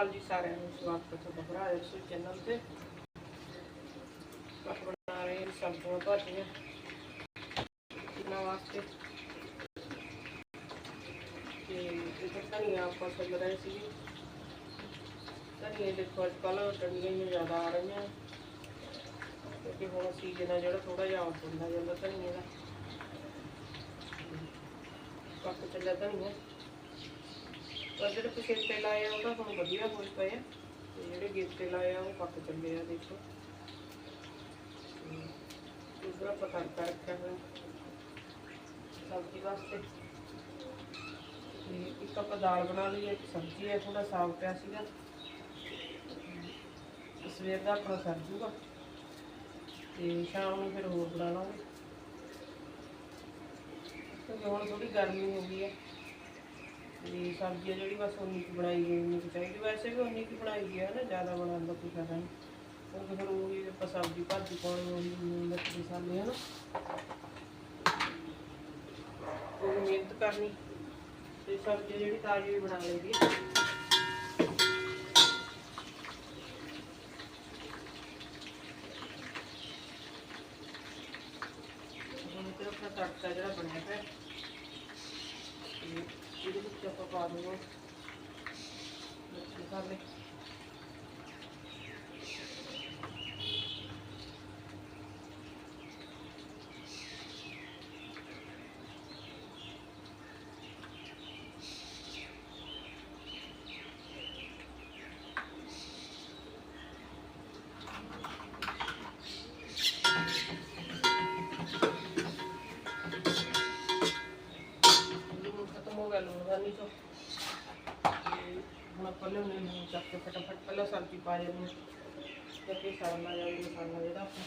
ਅਕਾਲ ਜੀ ਸਾਰਿਆਂ ਨੂੰ ਸਵਾਗਤ ਹੈ ਤੁਹਾਡਾ ਭਰਾ, ਇਸ ਚੈਨਲ ਤੇ। ਆਪਾਂ ਬਣਾ ਰਹੇ ਹਾਂ ਸਬਜ਼ੀਆਂ ਭਾਜੀਆਂ। ਇਹਨਾਂ ਵਾਸਤੇ। ਤੇ ਇਹ ਧਨੀਆ ਆਪਾਂ ਛਿੱਲ ਰਹੇ ਸੀ ਧਨੀਏ ਦੇਖੋ, ਅੱਜ ਕੱਲ੍ਹ ਟੰਡੀਆਂ ਹੀ ਜ਼ਿਆਦਾ ਆ ਰਹੀਆਂ। ਕਿਉਂਕਿ ਹੁਣ ਸੀਜ਼ਨ ਹੈ ਜਿਹੜਾ ਥੋੜਾ ਜਿਹਾ ਆਫ ਜਾਂਦਾ ਧਨੀਏ ਦਾ। ਪੱਕ ਚੱਲਿਆ ਧਨੀਆ। ਪਰ ਜਿਹੜੇ ਪਛੇਤੇ ਲਾਏ ਆ ਉਹਦਾ ਹੁਣ ਵਧੀਆ ਹੋਈ ਪਏ ਆ ਤੇ ਜਿਹੜੇ ਗੇਤੇ ਲਾਏ ਆ ਉਹ ਪੱਕ ਚੱਲੇ ਆ, ਦੇਖੋ। ਦੂਸਰਾ ਆਪਾਂ ਤੜਕਾ ਰੱਖਿਆ ਹੋਇਆ। ਸਬਜ਼ੀ ਵਾਸਤੇ। ਤੇ ਇੱਕ ਆਪਾਂ ਦਾਲ ਬਣਾ ਲਈ, ਇੱਕ ਸਬਜ਼ੀ ਹੈ ਥੋੜਾ ਸਾਗ ਪਿਆ ਸੀਗਾ। ਸਵੇਰ ਦਾ ਆਪਣਾ ਸਰ ਜੂਗਾ। ਤੇ ਸ਼ਾਮ ਨੂੰ ਫਿਰ ਹੋਰ ਬਣਾ ਲਾਂਗੇ। ਕਿਉਂਕਿ ਹੁਣ ਥੋੜੀ ਗਰਮੀ ਹੋ ਗਈ ਹੈ। ਤੇ ਸਬਜ਼ੀ ਆ ਜਿਹੜੀ ਬਸ ਉਨੀ ਕੁ ਬਣਾਈ ਗਈ ਉਨੀ ਕੁ ਚਾਹੀਦੀ। ਵੈਸੇ ਵੀ ਉਨੀ ਕੁ ਬਣਾਈ ਗਈ ਹੈ ਨਾ, ਜ਼ਿਆਦਾ ਬਣਾਉਣ ਦਾ ਕੋਈ ਫਾਇਦਾ ਨਹੀਂ। ਕਿਉਂਕਿ ਫਿਰ ਉਹੀ ਆਪਾਂ ਸਬਜ਼ੀ ਭਾਜੀ ਪਾਉਣੀ ਉਹੀ ਮਿਰਚ ਮਸਾਲੇ ਹਨਾ ਉਹ ਮਿਹਨਤ ਕਰਨੀ। ਤੇ ਸਬਜ਼ੀ ਜਿਹੜੀ ਤਾਜ਼ੀ ਬਣਾ ਲਈਦੀ ਹੈ ਹੁਣ ਤੇ ਆਪਣਾ ਤੜਕਾ ਜਿਹੜਾ ਬਣਿਆ ਪਿਆ। ਇਹਦੇ ਵਿੱਚ ਆਪਾਂ ਪਾ ਦੇਵਾਂਗੇ ਮਿਰਚ ਮਸਾਲੇ ਹਾਂ ਫਟਾਫਟ ਪਹਿਲਾਂ ਸਬਜ਼ੀ ਪਾ ਜਾਂਦੇ ਹਾਂ। ਤੇ ਸੜਨਾ ਜਾਵੇ ਜਿਹੜਾ ਆਪਾਂ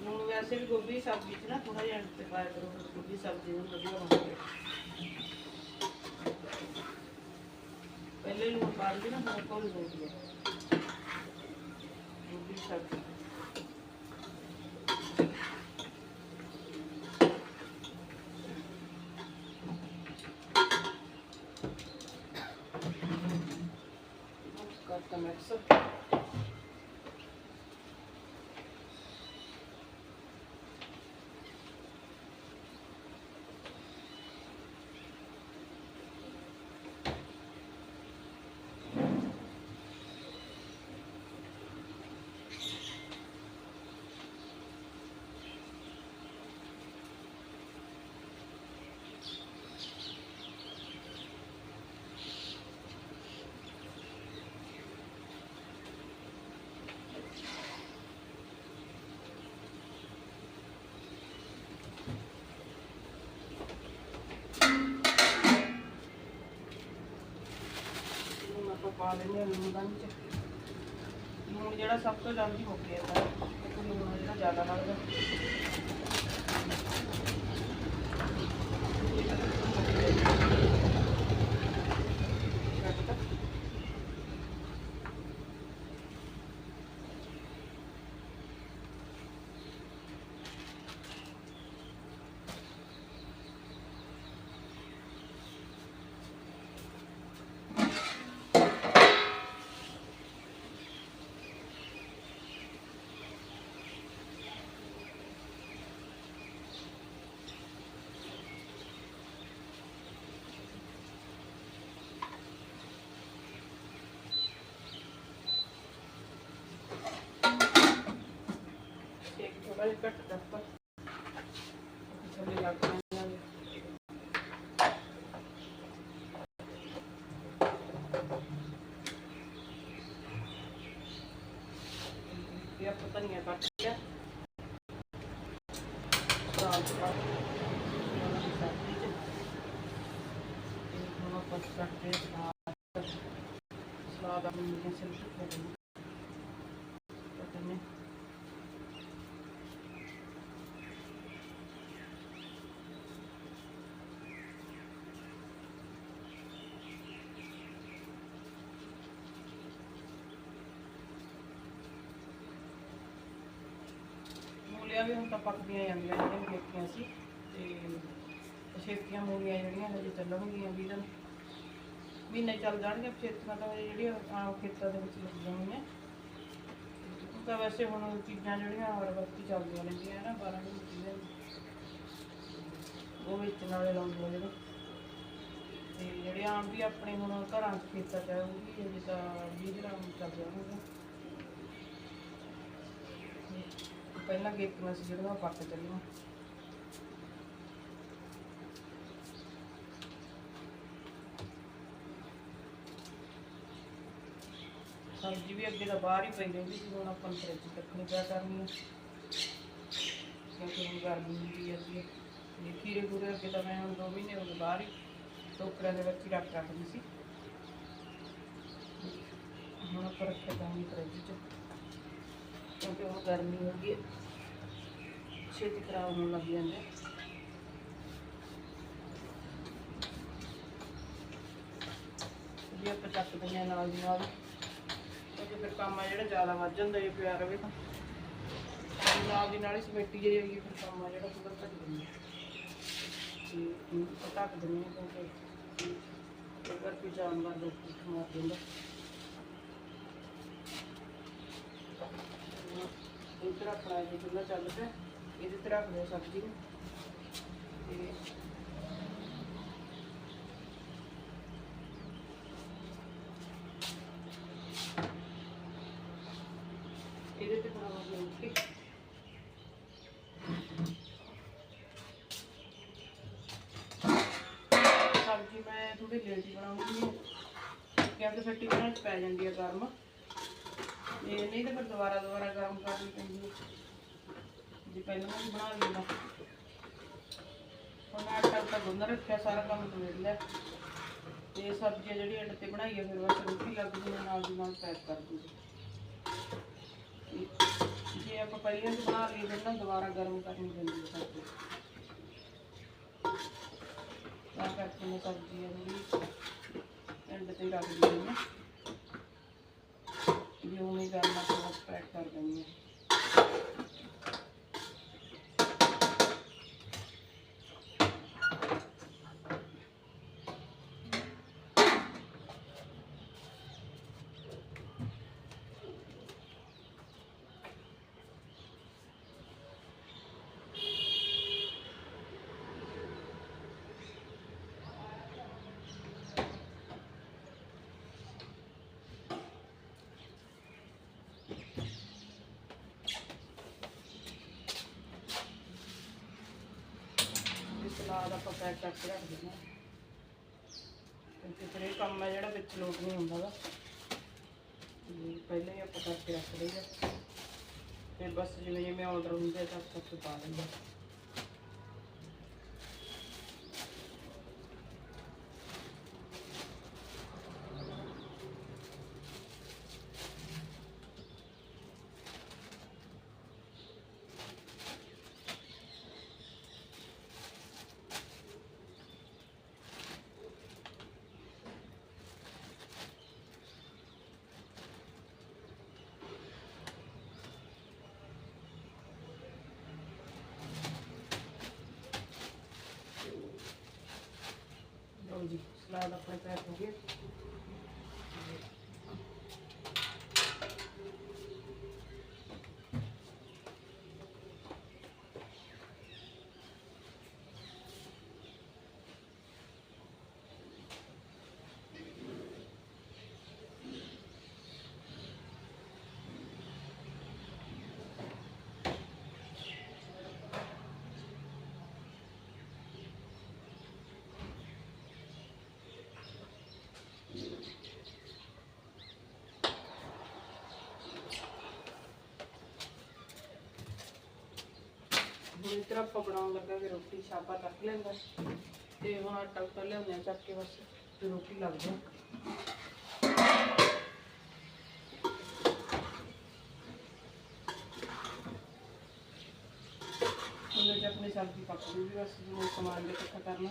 ਹੁਣ ਵੈਸੇ ਵੀ ਗੋਭੀ, ਸਬਜ਼ੀ ਚ ਨਾ ਥੋੜਾ ਜਿਹਾ ਤੇ ਪਾਇਆ ਕਰੋ, ਫਿਰ ਗੋਭੀ, ਸਬਜ਼ੀ ਨੂੰ ਵਧੀਆ ਬਣਦੀ ਹੈ ਪਹਿਲੇ ਨੂੰ ਪਾ ਲਈ ਨਾ, ਹੁਣ ਕੋਲ ਹੋ ਗਿਆ ਗੋਭੀ, ਸਬਜ਼ੀ। ਕਰਤਾ ਮਿਕਸ ਹੁਣ ਆਪਾਂ ਪਾ ਲੈਂਦੇ ਹਾਂ ਲੂਣ ਦਾ 'ਚ ਲੂਣ ਜਿਹੜਾ ਸਭ ਤੋਂ ਜਲਦੀ ਮੁੱਕ ਜਾਂਦਾ ਹੈ। ਕਿਉਂਕਿ ਲੂਣ ਜਿਹੜਾ ਜ਼ਿਆਦਾ ਲੱਗਦਾ। ਇੱਕ ਥੋੜਾ ਜਿਹਾ ਘੱਟ ਕਰਤਾ ਥੱਲੇ ਲੱਗ ਜਾਣਾ ਇਹ ਆਪਾਂ ਧਨੀਆ ਕੱਟ ਲਿਆ। ਦਾਲ ਚ ਪਾ ਸਲਾਦ ਆਪਾਂ ਸਲਾਦ। ਆਪਾਂ ਸਿੰਪਲ ਕਰ ਲੈਂਦੇ ਮੂਲੀਆਂ ਵੀ ਹੁਣ ਤਾਂ ਪੱਕਦੀਆਂ ਜਾਂਦੀਆਂ ਜਿਹੜੀਆਂ ਦੇਖੀਆਂ ਸੀ। ਤੇ ਛੇਤੀਆਂ ਮੂਲੀਆਂ ਜਿਹੜੀਆਂ ਹਜੇ ਚੱਲਣਗੀਆਂ ਵੀ ਦਿਨ ਮਹੀਨੇ ਚੱਲ ਜਾਣਗੇ ਛੇਤੀਆਂ ਤਾਂ ਜਿਹੜੀਆਂ ਆਮ ਖੇਤਾਂ ਦੇ ਵਿੱਚ ਲੱਗੀਆਂ ਹੋਈਆਂ। ਤਾਂ ਵੈਸੇ ਹੁਣ ਚੀਜ਼ਾਂ ਜਿਹੜੀਆਂ ਹਰ ਵਕਤ ਚੱਲਦੀਆਂ ਰਹਿੰਦੀਆਂ ਨਾ 12 ਮਹੀਨੇ ਉਹ ਵਿੱਚ ਨਾਲੇ ਲਾਉਂਦੇ ਆ ਜਿਹੜੇ ਤੇ ਜਿਹੜੇ ਆਮ ਵੀ ਆਪਣੇ ਹੁਣ ਘਰਾਂ 'ਚ ਖੇਤਾਂ 'ਚ ਆਉਂਦੀ ਹੈ ਜਿੱਦਾਂ 20 ਗ੍ਰਾਮ ਚੱਲ ਜਾਣਗੇ। ਪਹਿਲਾਂ ਗੇਤੀਆਂ ਸੀ ਜਿਹੜੀਆਂ ਉਹ ਪੱਕ ਚੱਲੀਆਂ ਸਬਜ਼ੀ ਵੀ ਅੱਗੇ ਤਾਂ ਬਾਹਰ ਹੀ ਪਈ ਰਹਿੰਦੀ ਸੀ, ਹੁਣ ਆਪਾਂ ਨੂੰ ਫਰਿੱਜ ਰੱਖਣੀ ਪਿਆ ਕਰਨੀ ਹੈ ਕਿਉਂਕਿ ਹੁਣ ਗਰਮੀ ਹੁੰਦੀ ਹੈ ਅੱਗੇ। ਤੇ ਖੀਰੇ ਖੂਰੇ ਅੱਗੇ ਤਾਂ ਮੈਂ ਹੁਣ ਦੋ ਮਹੀਨੇ ਹੋ ਗਏ ਬਾਹਰ ਹੀ ਟੋਕਰਾਂ ਦੇ ਵਿੱਚ ਹੀ ਰੱਖ ਰੱਖਦੀ ਸੀ। ਹੁਣ ਆਪਾਂ ਰੱਖਿਆ ਕਰਾਂਗੇ ਫਰਿੱਜ 'ਚ। ਕਿਉਂਕਿ ਉਹ ਗਰਮੀ ਹੋ ਗਈ ਹੈ। ਛੇਤੀ ਖਰਾਬ ਹੋਣ ਲੱਗ ਜਾਂਦੇ ਜੇ ਆਪਾਂ ਚੱਕ ਦਿੰਦੇ ਹਾਂ ਨਾਲ ਦੀ ਨਾਲ ਕਿਉਂਕਿ ਫਿਰ ਕੰਮ ਆ ਜਿਹੜਾ ਜ਼ਿਆਦਾ ਵੱਧ ਜਾਂਦਾ, ਜੇ ਪਿਆ ਰਵੇ ਤਾਂ। ਨਾਲ ਦੀ ਨਾਲ ਹੀ ਸਮੇਟੀ ਜੇ ਜਾਈਏ ਫਿਰ ਕੰਮ ਆ ਜਿਹੜਾ ਪੂਰਾ ਘੱਟ ਜਾਂਦਾ ਤੇ ਢੱਕ ਦਿੰਦੇ ਕਿਉਂਕਿ ਅਗਰ ਕੋਈ ਜਾਨਵਰ ਰੋਟੀ ਖਾ ਦਿੰਦਾ ਇੱਧਰ ਆਪਣਾ ਇਹ ਚੁੱਲ੍ਹਾ ਚੱਲ ਪਿਆ। ਇਹਦੇ ਤੇ ਰੱਖ ਦਿਓ ਸਬਜ਼ੀ ਨੂੰ। ਤੇ ਇਹਦੇ ਤੇ ਬਣਾਵਾਂਗੇ ਰੋਟੀ ਸਬਜ਼ੀ ਮੈਂ ਥੋੜੀ ਲੇਟ ਹੀ ਬਣਾਉਂਗੀ ਕਿਉਂਕਿ ਫਿਰ ਟਿਕਰਾਂ ਪੈ ਜਾਂਦੀ ਹੈ ਗਰਮ। ਇਹ ਨਹੀਂ ਤਾਂ ਫਿਰ ਦੁਬਾਰਾ ਦੁਬਾਰਾ ਗਰਮ ਕਰਨੀ ਪੈਂਦੀ ਜੇ ਪਹਿਲਾਂ ਹੀ ਬਣਾ ਲੈਂਦਾ ਹੁਣ ਆਟਾ ਤਾਂ ਗੁੰਨ ਰੱਖਿਆ, ਸਾਰਾ ਕੰਮ ਨਿਬੇੜ ਲਿਆ। ਤੇ ਸਬਜ਼ੀ ਜਿਹੜੀ ਅੱਡ ਤੇ ਬਣਾਈ ਹੈ ਫਿਰ ਬਸ ਰੋਟੀ ਲੱਗ ਜੂ ਨਾਲ ਦੀ ਨਾਲ ਪੈਕ ਕਰ ਦੂੰਗੀ। ਜੇ ਆਪਾਂ ਪਹਿਲਾਂ ਹੀ ਬਣਾ ਲਈਏ, ਫਿਰ ਨਾ ਦੁਬਾਰਾ ਗਰਮ ਕਰਨੀ ਪੈਂਦੀ ਹੈ ਸਬਜ਼ੀ। ਤਾਂ ਕਰਕੇ ਮੈਂ ਸਬਜ਼ੀ ਆ ਜਿਹੜੀ ਐਂਡ ਤੇ ਰੱਖ ਦਿੰਦੀ ਹਾਂ ਜੇ ਉਵੇਂ ਕਰਨਾ ਤਾਂ ਬਸ ਪੈਕ ਕਰ ਦਿੰਦੀ ਹਾਂ ਇਹ ਆਪਾਂ ਪੈਕ ਕਰਕੇ ਰੱਖ ਦਿੰਦੇ ਹਾਂ। ਕਿਉਂਕਿ ਫਿਰ ਇਹ ਕੰਮ ਹੈ ਜਿਹੜਾ ਵਿੱਚ ਲੋਟ ਨਹੀਂ ਹੁੰਦਾ ਗਾ। ਪਹਿਲਾਂ ਹੀ ਆਪਾਂ ਕਰਕੇ ਰੱਖ ਲਈਦਾ ਫਿਰ ਬਸ ਜਿਵੇਂ ਜਿਵੇਂ ਆਰਡਰ ਹੁੰਦੇ ਤਾਂ ਸਭ ਤੋਂ ਪਾ ਦਿੰਦੇ ਜੀ ਸਲਾਦ ਆਪਣੇ ਹੁਣ ਇਧਰ ਆਪਾਂ ਬਣਾਉਣ ਲੱਗਾਂਗੇ ਰੋਟੀ, ਛਾਪਾ ਚੱਕ ਲੈਂਦਾ। ਤੇ ਹੁਣ ਆਟਾ ਉੱਤਰ ਲਿਆਉਂਦੇ ਆ ਚੱਕ ਕੇ ਬਸ, ਤੇ ਰੋਟੀ ਲੱਗ ਜਾਏ ਉਹਨੇ ਤੇ ਆਪਣੀ ਸਬਜ਼ੀ ਪੱਕ ਗਈ ਬਸ ਜਿਹਨੂੰ ਸਮਾਨ ਦੇ ਇਕੱਠਾ ਕਰਨਾ।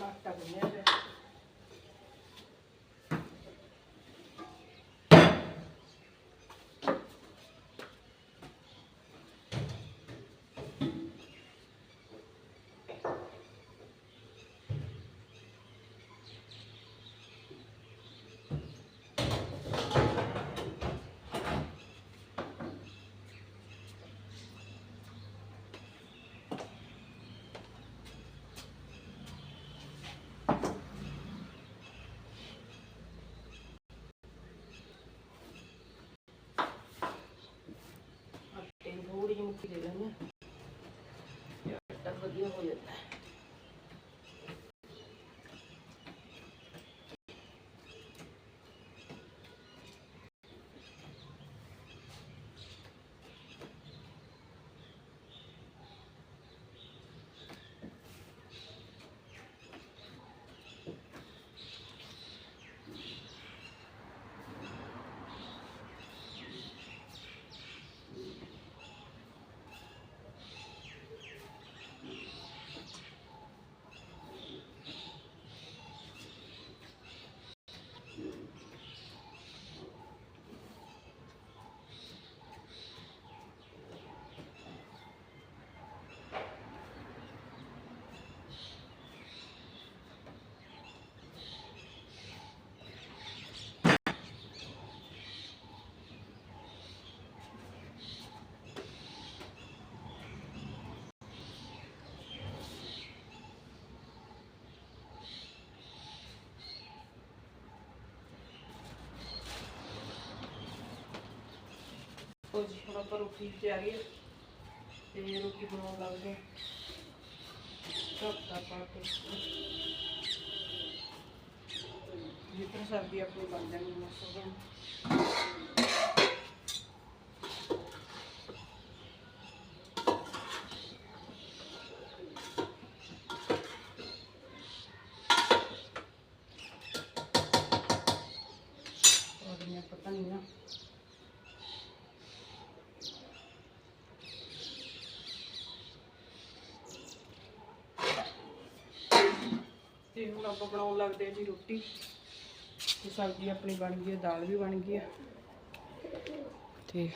Magdalena. ਥੋੜੀ ਜਿਹੀ ਮੁੱਠੀ ਦੇ ਲੈਣੇ ਆਟਾ ਵਧੀਆ ਹੋ ਜਾਂਦਾ ਹੈ ਦੇਖੋ ਜੀ, ਹੁਣ ਆਪਾਂ ਰੋਟੀ ਵਿੱਚ ਆ ਗਏ। ਤੇ ਰੋਟੀ ਬਣਾਉਣ ਲੱਗ ਗਏ ਟੱਪਾ ਪਾ ਕੇ। ਜਿੱਤਰ ਸਰਦੀ ਆਪਣੀ ਬਣ ਜਾਣੀ ਮੌਸਮ ਪਤਾ ਨਹੀਂ ਨਾ। ਹੁਣ ਆਪਾਂ ਬਣਾਉਣ ਲੱਗਦੇ ਹਾਂ ਜੀ ਰੋਟੀ। ਤੇ ਸਬਜ਼ੀ ਆਪਣੀ ਬਣ ਗਈ ਹੈ, ਦਾਲ ਵੀ ਬਣ ਗਈ ਹੈ। ਤੇ